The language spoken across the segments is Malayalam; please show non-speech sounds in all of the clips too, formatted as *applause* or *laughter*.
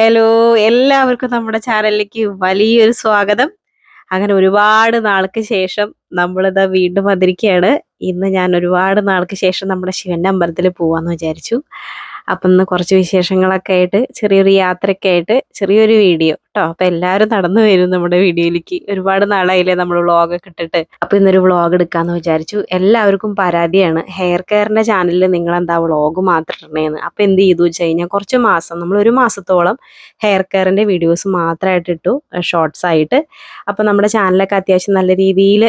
ഹലോ എല്ലാവർക്കും നമ്മുടെ ചാനലിലേക്ക് വലിയൊരു സ്വാഗതം. അങ്ങനെ ഒരുപാട് നാൾക്ക് ശേഷം നമ്മളിതാ വീണ്ടും വന്നിരിക്കുകയാണ്. ഇന്ന് ഞാൻ ഒരുപാട് നാൾക്ക് ശേഷം നമ്മുടെ ശിവന്റെ അമ്പലത്തിൽ പോവാന്ന് വിചാരിച്ചു. അപ്പം ഇന്ന് കുറച്ച് വിശേഷങ്ങളൊക്കെ ആയിട്ട് ചെറിയൊരു യാത്രയൊക്കെ ആയിട്ട് ചെറിയൊരു വീഡിയോ. കേട്ടോ. അപ്പൊ എല്ലാരും നടന്നു വരും നമ്മുടെ വീഡിയോയിലേക്ക്. ഒരുപാട് നാളായില്ലേ നമ്മൾ വ്ളോഗൊക്കെ ഇട്ടിട്ട്. അപ്പൊ ഇന്നൊരു വ്ളോഗ് എടുക്കാന്ന് വിചാരിച്ചു. എല്ലാവർക്കും പരാതിയാണ്. ഹെയർ കെയറിന്റെ ചാനലിൽ നിങ്ങൾ എന്താ വ്ളോഗ് മാത്രം ഇടണേന്ന്. അപ്പൊ എന്ത് ചെയ്തു വെച്ച് കഴിഞ്ഞാൽ കുറച്ച് മാസം നമ്മൾ ഒരു മാസത്തോളം ഹെയർ കെയറിന്റെ വീഡിയോസ് മാത്രമായിട്ട് ഇട്ടു. ഷോർട്സ് ആയിട്ട്. അപ്പൊ നമ്മുടെ ചാനലൊക്കെ അത്യാവശ്യം നല്ല രീതിയിൽ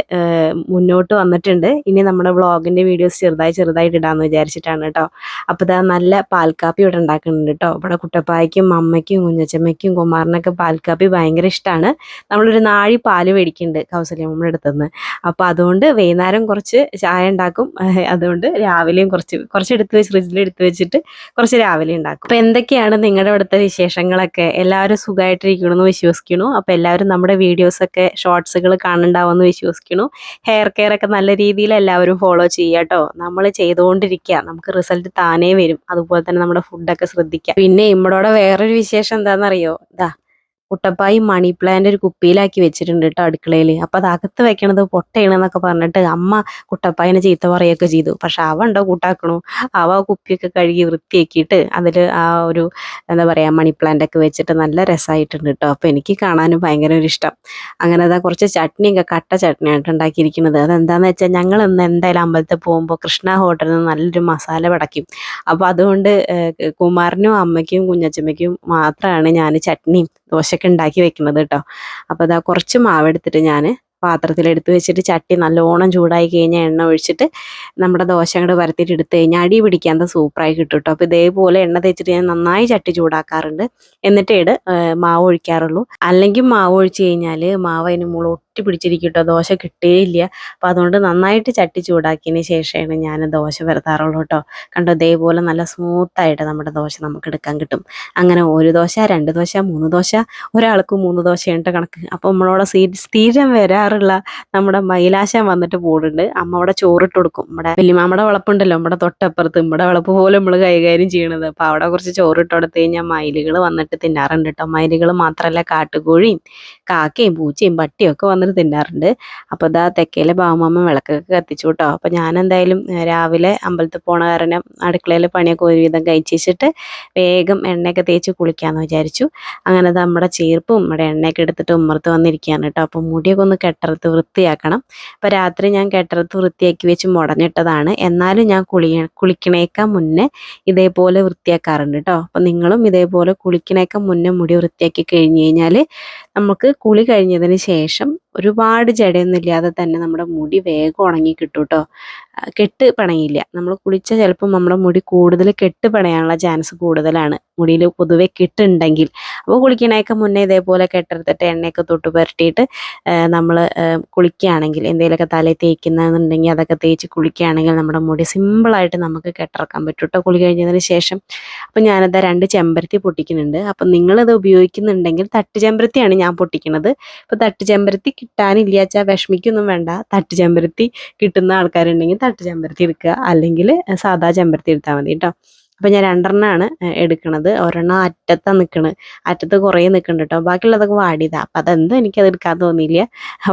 മുന്നോട്ട് വന്നിട്ടുണ്ട്. ഇനി നമ്മുടെ വ്ളോഗിന്റെ വീഡിയോസ് ചെറുതായി ചെറുതായിട്ട് ഇടാന്ന് വിചാരിച്ചിട്ടാണ് കേട്ടോ. അപ്പൊ ഇതാ നല്ല പാൽക്കാപ്പി ഇവിടെ ഉണ്ടാക്കുന്നുണ്ട് കേട്ടോ. ഇവിടെ കുട്ടപ്പായ്ക്കും അമ്മയ്ക്കും കുഞ്ഞച്ചമ്മയ്ക്കും കുമാറിനൊക്കെ പാൽക്കാപ്പി ഭയങ്കര ഇഷ്ടമാണ് നമ്മളൊരു നാഴി പാൽ മേടിക്കുന്നുണ്ട് കൗസല്യമ്മയുടെ അടുത്തുനിന്ന് അപ്പോൾ അതുകൊണ്ട് വൈകുന്നേരം കുറച്ച് ചായ ഉണ്ടാക്കും. *laughs* അതുകൊണ്ട് രാവിലെയും കുറച്ച് കുറച്ച് എടുത്ത് വെച്ച് ഫ്രിഡ്ജിൽ എടുത്ത് വെച്ചിട്ട് കുറച്ച് രാവിലെ ഉണ്ടാക്കും. അപ്പോൾ എന്തൊക്കെയാണ് നിങ്ങളുടെ അവിടുത്തെ വിശേഷങ്ങളൊക്കെ? എല്ലാവരും സുഖമായിട്ടിരിക്കണമെന്ന് വിശ്വസിക്കണു. അപ്പോൾ എല്ലാവരും നമ്മുടെ വീഡിയോസൊക്കെ ഷോർട്സുകൾ കാണുന്നുണ്ടാവുമെന്ന് വിശ്വസിക്കണു. ഹെയർ കെയർ ഒക്കെ നല്ല രീതിയിൽ എല്ലാവരും ഫോളോ ചെയ്യുക കേട്ടോ നമ്മൾ ചെയ്തുകൊണ്ടിരിക്കുക. നമുക്ക് റിസൾട്ട് താനേ വരും. അതുപോലെ തന്നെ നമ്മുടെ ഫുഡൊക്കെ ശ്രദ്ധിക്കുക. പിന്നെ ഇമ്മടോടെ വേറൊരു വിശേഷം എന്താണെന്നറിയോ ഇതാ കുട്ടപ്പായി മണി പ്ലാന്റ് ഒരു കുപ്പിയിലാക്കി വെച്ചിട്ടുണ്ട് കേട്ടോ അടുക്കളയിൽ അപ്പം അത് അകത്ത് വെക്കണത് പൊട്ടയണെന്നൊക്കെ പറഞ്ഞിട്ട് അമ്മ കുട്ടപ്പായിനെ ചീത്ത പറയുകയൊക്കെ ചെയ്തു. പക്ഷെ അവ ഉണ്ടോ കൂട്ടാക്കണു. അവ കുപ്പിയൊക്കെ കഴുകി വൃത്തിയാക്കിയിട്ട് അതിൽ ആ ഒരു എന്താ പറയുക മണി പ്ലാന്റ് ഒക്കെ വെച്ചിട്ട് നല്ല രസമായിട്ടുണ്ട് കേട്ടോ അപ്പം എനിക്ക് കാണാനും ഭയങ്കര ഒരു ഇഷ്ടം. അങ്ങനെ അതാ കുറച്ച് ചട്നിയൊക്കെ കട്ട ചട്നിയായിട്ട് ഉണ്ടാക്കിയിരിക്കുന്നത്. അതെന്താണെന്ന് വെച്ചാൽ ഞങ്ങൾ ഇന്ന് എന്തായാലും അമ്പലത്തിൽ പോകുമ്പോൾ കൃഷ്ണ ഹോട്ടലിൽ നിന്ന് നല്ലൊരു മസാല പടക്കും അപ്പോൾ അതുകൊണ്ട് കുമാറിനും അമ്മയ്ക്കും കുഞ്ഞച്ചമ്മയ്ക്കും മാത്രമാണ് ഞാൻ ചട്നിയും ദോശയൊക്കെ ഉണ്ടാക്കി വെക്കുന്നത് കേട്ടോ. അപ്പോൾ അതാ കുറച്ച് മാവ് എടുത്തിട്ട് ഞാൻ പാത്രത്തിൽ എടുത്ത് വെച്ചിട്ട് ചട്ടി നല്ലോണം ചൂടായി കഴിഞ്ഞാൽ എണ്ണ ഒഴിച്ചിട്ട് നമ്മുടെ ദോശ അങ്ങോട്ട് വരത്തിട്ട് എടുത്ത് കഴിഞ്ഞാൽ അടി പിടിക്കാത്ത സൂപ്പറായി കിട്ടും കേട്ടോ. അപ്പോൾ ഇതേപോലെ എണ്ണ തേച്ചിട്ട് ഞാൻ നന്നായി ചട്ടി ചൂടാക്കാറുണ്ട്. എന്നിട്ടേ ഇട് മാവ് ഒഴിക്കാറുള്ളൂ. അല്ലെങ്കിൽ മാവ് ഒഴിച്ചു കഴിഞ്ഞാൽ മാവ് അതിന് മുകളിൽ ഒട്ടി പിടിച്ചിരിക്കും കേട്ടോ ദോശ കിട്ടുകയില്ല അപ്പോൾ അതുകൊണ്ട് നന്നായിട്ട് ചട്ടി ചൂടാക്കിയതിന് ശേഷമാണ് ഞാൻ ദോശ വരുത്താറുള്ളൂ കേട്ടോ കണ്ടോ ഇതേപോലെ നല്ല സ്മൂത്തായിട്ട് നമ്മുടെ ദോശ നമുക്ക് എടുക്കാൻ കിട്ടും. അങ്ങനെ ഒരു ദോശ രണ്ട് ദോശ മൂന്ന് ദോശ ഒരാൾക്ക് മൂന്ന് ദോശയുണ്ട് കണക്ക്. അപ്പോൾ നമ്മളോട് സ്ഥി- സ്ഥിരം വരാറുള്ള നമ്മുടെ മൈലാശം വന്നിട്ട് പോടുണ്ട്. അമ്മ അവിടെ ചോറിട്ട് കൊടുക്കും. നമ്മുടെ വലിയമാമ്മയുടെ വളപ്പുണ്ടല്ലോ നമ്മുടെ തൊട്ടപ്പുറത്ത് നമ്മുടെ വളപ്പ് പോലെ നമ്മൾ കൈകാര്യം ചെയ്യണത്. അപ്പോൾ അവിടെ കുറച്ച് ചോറിട്ട് കൊടുത്തു കഴിഞ്ഞാൽ മയിലുകൾ വന്നിട്ട് തിന്നാറുണ്ട് കേട്ടോ മയിലുകൾ മാത്രമല്ല കാട്ടുകോഴിയും കാക്കയും പൂച്ചയും പട്ടിയും ഒക്കെ വന്നിട്ട് തിന്നാറുണ്ട്. അപ്പോൾ ഇതാ തെക്കയിലെ ബാമാമ്മ വിളക്കൊക്കെ കത്തിച്ചു കേട്ടോ. അപ്പോൾ ഞാൻ എന്തായാലും രാവിലെ അമ്പലത്തിൽ പോണ കാരണം അടുക്കളയിലെ പണിയൊക്കെ ഒരു വിധം കഴിച്ചിട്ട് വേഗം എണ്ണയൊക്കെ തേച്ച് കുളിക്കാമെന്ന് വിചാരിച്ചു. അങ്ങനെ നമ്മുടെ ചേർപ്പും നമ്മുടെ എണ്ണയൊക്കെ എടുത്തിട്ട് ഉമ്മർത്ത് വന്നിരിക്കുകയാണ് കേട്ടോ. അപ്പോൾ മുടിയൊക്കെ ഒന്ന് കെട്ടറത്ത് വൃത്തിയാക്കണം. അപ്പോൾ രാത്രി ഞാൻ കെട്ടറത്ത് വൃത്തിയാക്കി വെച്ച് മുടഞ്ഞിട്ടതാണ്. എന്നാലും ഞാൻ കുളി കുളിക്കണേക്കാൾ മുന്നേ ഇതേപോലെ വൃത്തിയാക്കാറുണ്ട് കേട്ടോ. അപ്പം നിങ്ങളും ഇതേപോലെ കുളിക്കണേക്കാൾ മുന്നേ മുടി വൃത്തിയാക്കി കഴിഞ്ഞ് കഴിഞ്ഞാൽ നമുക്ക് കുളി കഴിഞ്ഞതിന് ശേഷം ഒരുപാട് ജടയൊന്നും ഇല്ലാതെ തന്നെ നമ്മുടെ മുടി വേഗം ഉണങ്ങി കിട്ടും കേട്ടോ കെട്ട് പണയില്ല. നമ്മൾ കുളിച്ച ചിലപ്പം നമ്മുടെ മുടി കൂടുതൽ കെട്ട് പണയാനുള്ള ചാൻസ് കൂടുതലാണ്. മുടിയിൽ പൊതുവെ കെട്ടുണ്ടെങ്കിൽ. അപ്പോൾ കുളിക്കണേക്ക് മുന്നേ ഇതേപോലെ കെട്ടെടുത്തിട്ട് എണ്ണയൊക്കെ തൊട്ട് പുരട്ടിയിട്ട് നമ്മൾ കുളിക്കുകയാണെങ്കിൽ എന്തെങ്കിലുമൊക്കെ തലയിൽ തേക്കുന്നുണ്ടെങ്കിൽ അതൊക്കെ തേച്ച് കുളിക്കുകയാണെങ്കിൽ നമ്മുടെ മുടി സിമ്പിളായിട്ട് നമുക്ക് കെട്ടിറക്കാൻ പറ്റും കേട്ടോ കുളി കഴിഞ്ഞതിന് ശേഷം അപ്പം ഞാനത് രണ്ട് ചെമ്പരത്തി പൊട്ടിക്കുന്നുണ്ട്. അപ്പം നിങ്ങളിത് ഉപയോഗിക്കുന്നുണ്ടെങ്കിൽ തട്ട് ചെമ്പരത്തിയാണ് ഞാൻ പൊട്ടിക്കുന്നത് അപ്പോൾ തട്ട് ചെമ്പരത്തി കിട്ടാനില്ല വെച്ചാൽ വിഷമിക്കൊന്നും വേണ്ട. തട്ട് ചെമ്പരത്തി കിട്ടുന്ന ആൾക്കാരുണ്ടെങ്കിൽ തട്ട് ചെമ്പരത്തി എടുക്കുക. അല്ലെങ്കിൽ സാധാ ചെമ്പരത്തി എടുത്താൽ മതി കേട്ടോ അപ്പം ഞാൻ രണ്ടെണ്ണമാണ് എടുക്കണത്. ഒരെണ്ണം അറ്റത്താണ് നിൽക്കണത് അറ്റത്ത് കുറേ നിൽക്കുന്നുണ്ട് കേട്ടോ ബാക്കിയുള്ളതൊക്കെ വാടിയതാണ് അപ്പം അതെന്തോ എനിക്കത് എടുക്കാൻ തോന്നിയില്ല.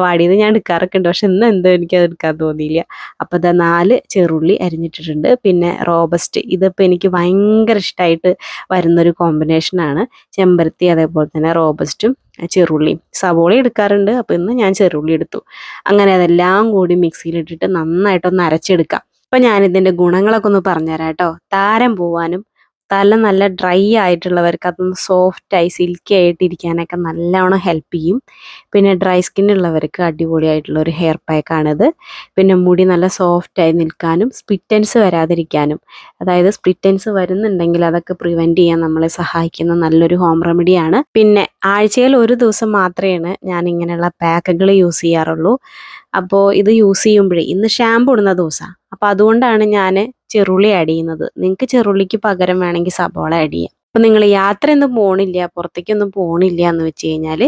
വാടിയത് ഞാൻ എടുക്കാറൊക്കെ ഉണ്ട്. പക്ഷെ ഇന്ന് എന്തോ എനിക്കത് എടുക്കാൻ തോന്നിയില്ല. അപ്പോൾ ഇതാ നാല് ചെറുള്ളി അരിഞ്ഞിട്ടിട്ടുണ്ട്. പിന്നെ റോബസ്റ്റ്. ഇതിപ്പോൾ എനിക്ക് ഭയങ്കര ഇഷ്ടമായിട്ട് വരുന്നൊരു കോമ്പിനേഷനാണ് ചെമ്പരത്തി അതേപോലെ തന്നെ റോബസ്റ്റും ചെറുള്ളിയും. സവോള എടുക്കാറുണ്ട്. അപ്പോൾ ഇന്ന് ഞാൻ ചെറുള്ളി എടുത്തു. അങ്ങനെ അതെല്ലാം കൂടി മിക്സിയിലിട്ടിട്ട് നന്നായിട്ടൊന്ന് അരച്ചെടുക്കാം. അപ്പം ഞാനിതിന്റെ ഗുണങ്ങളൊക്കെ ഒന്ന് പറഞ്ഞുതരാം കേട്ടോ. താരം പോവാനും തല നല്ല ഡ്രൈ ആയിട്ടുള്ളവർക്ക് അതൊന്ന് സോഫ്റ്റായി സിൽക്കി ആയിട്ട് ഇരിക്കാനൊക്കെ നല്ലോണം ഹെൽപ്പ് ചെയ്യും. പിന്നെ ഡ്രൈ സ്കിൻ ഉള്ളവർക്ക് അടിപൊളിയായിട്ടുള്ള ഒരു ഹെയർ പാക്കാണിത് പിന്നെ മുടി നല്ല സോഫ്റ്റായി നിൽക്കാനും സ്പ്ലിറ്റൻസ് വരാതിരിക്കാനും അതായത് സ്പ്ലിറ്റൻസ് വരുന്നുണ്ടെങ്കിൽ അതൊക്കെ പ്രിവെന്റ് ചെയ്യാൻ നമ്മളെ സഹായിക്കുന്ന നല്ലൊരു ഹോം റെമഡിയാണ് പിന്നെ ആഴ്ചയിൽ ഒരു ദിവസം മാത്രമേ ഞാൻ ഇങ്ങനെയുള്ള പാക്കുകൾ യൂസ് ചെയ്യാറുള്ളൂ. അപ്പോൾ ഇത് യൂസ് ചെയ്യുമ്പോഴേ ഇന്ന് ഷാമ്പു ഇടുന്ന ദിവസമാണ് അപ്പോൾ അതുകൊണ്ടാണ് ഞാൻ ചെറുള്ളി ആഡ് ചെയ്യുന്നത്. നിങ്ങൾക്ക് ചെറുള്ളിക്ക് പകരം വേണമെങ്കിൽ സബോള ആഡ് ചെയ്യാം. അപ്പം നിങ്ങൾ യാത്രയൊന്നും പോണില്ല പുറത്തേക്കൊന്നും പോണില്ല എന്ന് വെച്ച് കഴിഞ്ഞാൽ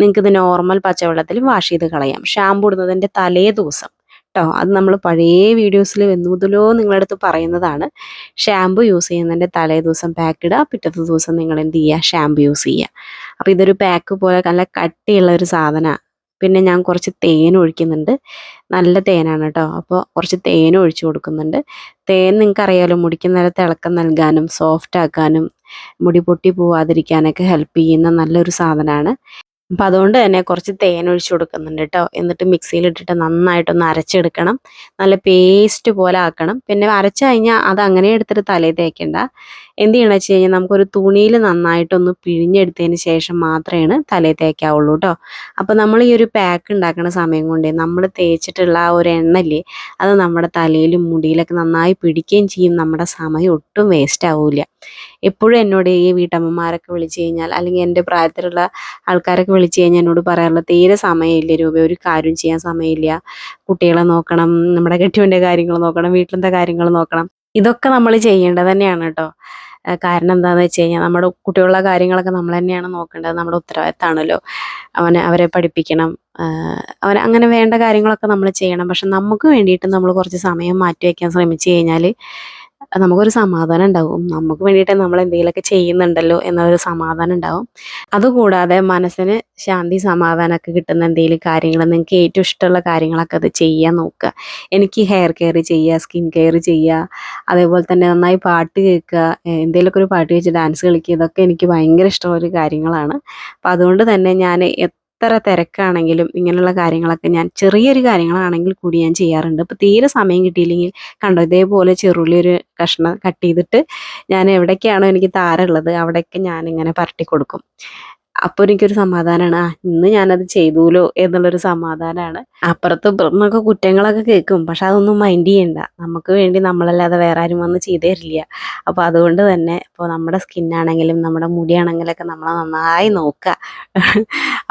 നിങ്ങൾക്ക് ഇത് നോർമൽ പച്ചവെള്ളത്തിൽ വാഷ് ചെയ്ത് കളയാം. ഷാമ്പു ഇടുന്നതിന്റെ തലേ ദിവസം. കേട്ടോ അത് നമ്മൾ പഴയ വീഡിയോസിൽ എന്തുമുതലോ നിങ്ങളടുത്ത് പറയുന്നതാണ്. ഷാമ്പു യൂസ് ചെയ്യുന്നതിന്റെ തലേ ദിവസം പാക്ക് ഇടുക പിറ്റത്തെ ദിവസം നിങ്ങൾ എന്ത് ചെയ്യുക ഷാമ്പു യൂസ് ചെയ്യുക. അപ്പോൾ ഇതൊരു പാക്ക് പോലെ നല്ല കട്ടിയുള്ള ഒരു സാധനമാണ് പിന്നെ ഞാൻ കുറച്ച് തേൻ ഒഴിക്കുന്നുണ്ട്. നല്ല തേനാണ് കേട്ടോ അപ്പോൾ കുറച്ച് തേൻ ഒഴിച്ചു കൊടുക്കുന്നുണ്ട്. തേൻ നിങ്ങൾക്ക് അറിയാലോ മുടിക്ക് നല്ല തിളക്കം നൽകാനും സോഫ്റ്റ് ആക്കാനും മുടി പൊട്ടി പോവാതിരിക്കാനൊക്കെ ഹെൽപ്പ് ചെയ്യുന്ന നല്ലൊരു സാധനമാണ് അപ്പം അതുകൊണ്ട് തന്നെ കുറച്ച് തേൻ ഒഴിച്ചു കൊടുക്കുന്നുണ്ട് കേട്ടോ. എന്നിട്ട് മിക്സിയിൽ ഇട്ടിട്ട് നന്നായിട്ടൊന്ന് അരച്ചെടുക്കണം. നല്ല പേസ്റ്റ് പോലെ ആക്കണം. പിന്നെ അരച്ചു കഴിഞ്ഞാൽ അത് അങ്ങനെ എടുത്തിട്ട് തലയിൽ തേക്കേണ്ട. എന്ത് ചെയ്യണം വെച്ച് കഴിഞ്ഞാൽ നമുക്കൊരു തുണിയിൽ നന്നായിട്ടൊന്ന് പിഴിഞ്ഞെടുത്തതിന് ശേഷം മാത്രമേ തലയിൽ തേക്കാവുള്ളൂ കേട്ടോ. അപ്പോൾ നമ്മൾ ഈ ഒരു പാക്ക് ഉണ്ടാക്കുന്ന സമയം കൊണ്ട് നമ്മൾ തേച്ചിട്ടുള്ള ആ ഒരു എണ്ണല്ലേ അത് നമ്മുടെ തലയിലും മുടിയിലൊക്കെ നന്നായി പിടിക്കുകയും ചെയ്യും. നമ്മുടെ സമയം ഒട്ടും വേസ്റ്റ് ആവില്ല. എപ്പോഴും എന്നോട് ഈ വീട്ടമ്മമാരൊക്കെ വിളിച്ചു കഴിഞ്ഞാൽ അല്ലെങ്കിൽ എന്റെ പ്രായത്തിലുള്ള ആൾക്കാരൊക്കെ വിളിച്ചു കഴിഞ്ഞാൽ എന്നോട് പറയാറുള്ളത് തീരെ സമയമില്ല രൂപ ഒരു കാര്യം ചെയ്യാൻ സമയമില്ല. കുട്ടികളെ നോക്കണം നമ്മുടെ കെട്ടിയവന്റെ കാര്യങ്ങൾ നോക്കണം വീട്ടിലത്തെ കാര്യങ്ങൾ നോക്കണം. ഇതൊക്കെ നമ്മൾ ചെയ്യേണ്ടത് തന്നെയാണ് കേട്ടോ. കാരണം എന്താണെന്ന് വെച്ച് കഴിഞ്ഞാൽ നമ്മുടെ കുട്ടികളുടെ കാര്യങ്ങളൊക്കെ നമ്മൾ തന്നെയാണ് നോക്കേണ്ടത് നമ്മുടെ ഉത്തരവാദിത്തമാണല്ലോ. അവനെ അവരെ പഠിപ്പിക്കണം. അവൻ അങ്ങനെ വേണ്ട കാര്യങ്ങളൊക്കെ നമ്മൾ ചെയ്യണം. പക്ഷെ നമുക്ക് വേണ്ടിയിട്ട് നമ്മൾ കുറച്ച് സമയം മാറ്റി വയ്ക്കാൻ ശ്രമിച്ചു കഴിഞ്ഞാൽ നമുക്കൊരു സമാധാനം ഉണ്ടാവും. നമുക്ക് വേണ്ടിയിട്ട് നമ്മൾ എന്തെങ്കിലുമൊക്കെ ചെയ്യുന്നുണ്ടല്ലോ എന്നൊരു സമാധാനം ഉണ്ടാവും. അതുകൂടാതെ മനസ്സിന് ശാന്തി സമാധാനമൊക്കെ കിട്ടുന്ന എന്തെങ്കിലും കാര്യങ്ങൾ നിങ്ങൾക്ക് ഏറ്റവും ഇഷ്ടമുള്ള കാര്യങ്ങളൊക്കെ അത് ചെയ്യാൻ നോക്കുക. എനിക്ക് ഹെയർ കെയർ ചെയ്യുക സ്കിൻ കെയർ ചെയ്യുക അതേപോലെ തന്നെ നന്നായി പാട്ട് കേൾക്കുക എന്തെങ്കിലുമൊക്കെ ഒരു പാട്ട് വെച്ച് ഡാൻസ് കളിക്കുക ഇതൊക്കെ എനിക്ക് ഭയങ്കര ഇഷ്ടമുള്ളൊരു കാര്യങ്ങളാണ്. അപ്പം അതുകൊണ്ട് തന്നെ ഞാൻ എത്ര തിരക്കാണെങ്കിലും ഇങ്ങനെയുള്ള കാര്യങ്ങളൊക്കെ ഞാൻ ചെറിയൊരു കാര്യങ്ങളാണെങ്കിൽ കൂടി ഞാൻ ചെയ്യാറുണ്ട്. അപ്പോൾ തീരെ സമയം കിട്ടിയില്ലെങ്കിൽ കണ്ടോ ഇതേപോലെ ചെറുള്ളി ഒരു കഷ്ണം കട്ട് ചെയ്തിട്ട് ഞാൻ എവിടേക്കാണോ എനിക്ക് താരമുള്ളത് അവിടെയൊക്കെ ഞാനിങ്ങനെ പരട്ടി കൊടുക്കും. അപ്പോൾ എനിക്കൊരു സമാധാനമാണ് ആ ഇന്ന് ഞാനത് ചെയ്തൂലോ എന്നുള്ളൊരു സമാധാനമാണ് അപ്പുറത്ത് ഇപ്പുറത്തുനിന്നൊക്കെ കുറ്റങ്ങളൊക്കെ കേൾക്കും. പക്ഷെ അതൊന്നും മൈൻഡ് ചെയ്യണ്ട. നമുക്ക് വേണ്ടി നമ്മളല്ലാതെ വേറെ ആരും വന്ന് ചെയ്തു തരില്ല അപ്പോൾ അതുകൊണ്ട് തന്നെ ഇപ്പോൾ നമ്മുടെ സ്കിന്നാണെങ്കിലും നമ്മുടെ മുടിയാണെങ്കിലൊക്കെ നമ്മളെ നന്നായി നോക്കുക.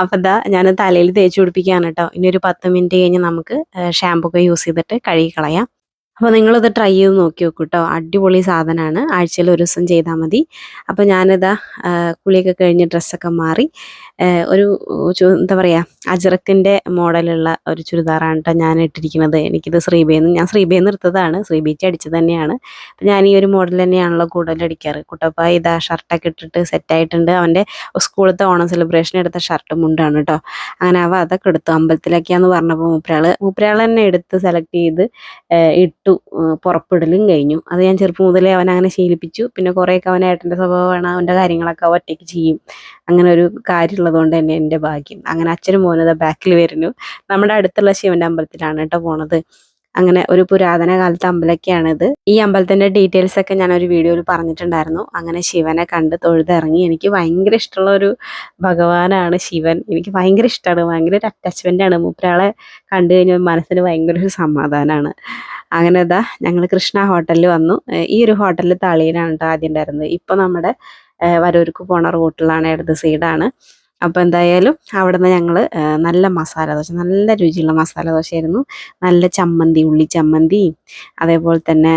അപ്പോൾ ഇതാ ഞാൻ തലയിൽ തേച്ച് പിടിപ്പിക്കുകയാണ് കേട്ടോ. ഇനി ഒരു പത്ത് മിനിറ്റ് കഴിഞ്ഞ് നമുക്ക് ഷാമ്പൂ ഒക്കെ യൂസ് ചെയ്തിട്ട് കഴുകി കളയാം അപ്പോൾ നിങ്ങളിത് ട്രൈ ചെയ്ത് നോക്കി നോക്കൂ കേട്ടോ അടിപൊളി സാധനമാണ് ആഴ്ചയിൽ ഒരു ദിവസം ചെയ്താൽ മതി. അപ്പോൾ ഞാനിതാ കുളിയൊക്കെ കഴിഞ്ഞ് ഡ്രസ്സൊക്കെ മാറി. ഒരു എന്താ പറയുക അജറക്കിന്റെ മോഡലുള്ള ഒരു ചുരിദാറാണ് കേട്ടോ ഞാൻ ഇട്ടിരിക്കുന്നത്. എനിക്കിത് ശ്രീബേന്ന് ഞാൻ ശ്രീബേന്ന് എടുത്തതാണ്. ശ്രീബീച്ച് അടിച്ചത് തന്നെയാണ്. അപ്പോൾ ഞാൻ ഈ ഒരു മോഡൽ തന്നെയാണല്ലോ കൂടുതൽ അടിക്കാറ്. കുട്ടപ്പ ഇതാ ഷർട്ടൊക്കെ ഇട്ടിട്ട് സെറ്റായിട്ടുണ്ട് അവന്റെ സ്കൂളത്തെ ഓണം സെലിബ്രേഷൻ എടുത്ത ഷർട്ടും മുണ്ടാണ് കേട്ടോ അങ്ങനെ അവ അതൊക്കെ എടുത്തു. അമ്പലത്തിലൊക്കെയാന്ന് പറഞ്ഞപ്പോൾ മൂപ്പരാൾ മൂപ്പരാൾ തന്നെ എടുത്ത് സെലക്ട് ചെയ്ത് ഇട്ടു. ഏഹ് പുറപ്പെടലും കഴിഞ്ഞു. അത് ഞാൻ ചെറുപ്പം മുതലേ അവൻ അങ്ങനെ ശീലിപ്പിച്ചു. പിന്നെ കുറേയൊക്കെ അവൻ ഏട്ടന്റെ സ്വഭാവമാണ്. അവന്റെ കാര്യങ്ങളൊക്കെ ഒറ്റയ്ക്ക് ചെയ്യും. അങ്ങനെ ഒരു കാര്യമുള്ളത് കൊണ്ട് തന്നെ എന്റെ ഭാഗ്യം. അങ്ങനെ അച്ഛനും മോനത് ബാക്കിൽ വരുന്നു. നമ്മുടെ അടുത്തുള്ള ശിവന്റെ അമ്പലത്തിലാണ് കേട്ടോ പോണത്. അങ്ങനെ ഒരു പുരാതന കാലത്തെ അമ്പലമൊക്കെയാണിത് ഈ അമ്പലത്തിന്റെ ഡീറ്റെയിൽസ് ഒക്കെ ഞാൻ ഒരു വീഡിയോയിൽ പറഞ്ഞിട്ടുണ്ടായിരുന്നു. അങ്ങനെ ശിവനെ കണ്ട് തൊഴുതിറങ്ങി എനിക്ക് ഭയങ്കര ഇഷ്ടമുള്ള ഒരു ഭഗവാനാണ് ശിവൻ. എനിക്ക് ഭയങ്കര ഇഷ്ടമാണ് ഭയങ്കര ഒരു അറ്റാച്ച്മെന്റ് ആണ്. മൂപ്പരാളെ കണ്ടു കഴിഞ്ഞാൽ മനസ്സിന് ഭയങ്കര ഒരു സമാധാനമാണ് അങ്ങനെ ഇതാ ഞങ്ങൾ കൃഷ്ണ ഹോട്ടലിൽ വന്നു. ഈ ഒരു ഹോട്ടലിൽ തളിയിലാണ് കേട്ടോ ആദ്യം ഉണ്ടായിരുന്നത്. ഇപ്പൊ നമ്മുടെ വരൂർക്ക് പോണ റൂട്ടിലാണ് ഇടത് സൈഡാണ് അപ്പോൾ എന്തായാലും അവിടെ നിന്ന് ഞങ്ങൾ നല്ല മസാല ദോശ നല്ല രുചിയുള്ള മസാല ദോശയായിരുന്നു. നല്ല ചമ്മന്തി ഉള്ളി ചമ്മന്തിയും അതേപോലെ തന്നെ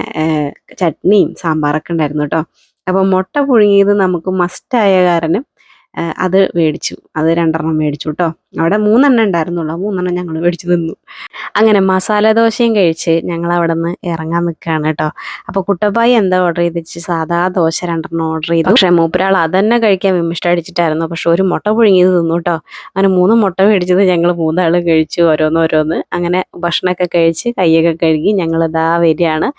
ചട്നിയും സാമ്പാറൊക്കെ ഉണ്ടായിരുന്നു കേട്ടോ. അപ്പോൾ മുട്ട പുഴുങ്ങിയത് നമുക്ക് മസ്റ്റായ കാരണം അത് മേടിച്ചു. അത് രണ്ടെണ്ണം മേടിച്ചു കേട്ടോ അവിടെ മൂന്നെണ്ണം ഉണ്ടായിരുന്നുള്ളൂ. മൂന്നെണ്ണം ഞങ്ങൾ മേടിച്ചു നിന്നു അങ്ങനെ മസാല ദോശയും കഴിച്ച് ഞങ്ങൾ അവിടെ നിന്ന് ഇറങ്ങാൻ നിൽക്കുകയാണ് കേട്ടോ അപ്പോൾ കുട്ടപ്പായി എന്താ ഓർഡർ ചെയ്തിച്ച്? സാധാ ദോശ രണ്ടെണ്ണം ഓർഡർ ചെയ്തു. പക്ഷേ മൂപ്പരാൾ അതന്നെ കഴിക്കാൻ വിമിഷ്ടടിച്ചിട്ടായിരുന്നു. പക്ഷെ ഒരു മുട്ട പുഴുങ്ങിയത് തിന്നു കേട്ടോ അങ്ങനെ മൂന്ന് മുട്ട മേടിച്ചത് ഞങ്ങൾ മൂന്നാളും കഴിച്ചു ഓരോന്ന് ഓരോന്ന്. അങ്ങനെ ഭക്ഷണമൊക്കെ കഴിച്ച് കൈയൊക്കെ കഴുകി ഞങ്ങൾ ഇതാ വരികയാണ്.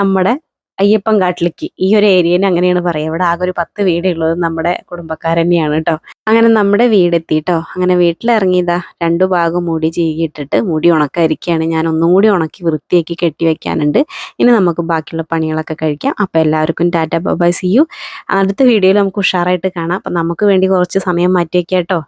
നമ്മുടെ അയ്യപ്പൻ കാട്ടിലേക്ക്. ഈ ഒരു ഏരിയയിൽ അങ്ങനെയാണ് പറയുക ഇവിടെ ആകെ ഒരു പത്ത് വീടേ ഉള്ളത് നമ്മുടെ കുടുംബക്കാർ തന്നെയാണ് കേട്ടോ അങ്ങനെ നമ്മുടെ വീടെത്തി കേട്ടോ അങ്ങനെ വീട്ടിലിറങ്ങിയതാ രണ്ടു ഭാഗം മുടി ചീകിയിട്ടിട്ട് മുടി ഉണക്കാതിരിക്കുകയാണ്. ഞാൻ ഒന്നും കൂടി ഉണക്കി വൃത്തിയാക്കി കെട്ടി വെക്കാനുണ്ട്. ഇനി നമുക്ക് ബാക്കിയുള്ള പണികളൊക്കെ കഴിക്കാം. അപ്പോൾ എല്ലാവർക്കും ടാറ്റ ബൈ സി യു അടുത്ത വീഡിയോയിൽ നമുക്ക് ഉഷാറായിട്ട് കാണാം. അപ്പം നമുക്ക് വേണ്ടി കുറച്ച് സമയം മാറ്റിവെക്കാം കേട്ടോ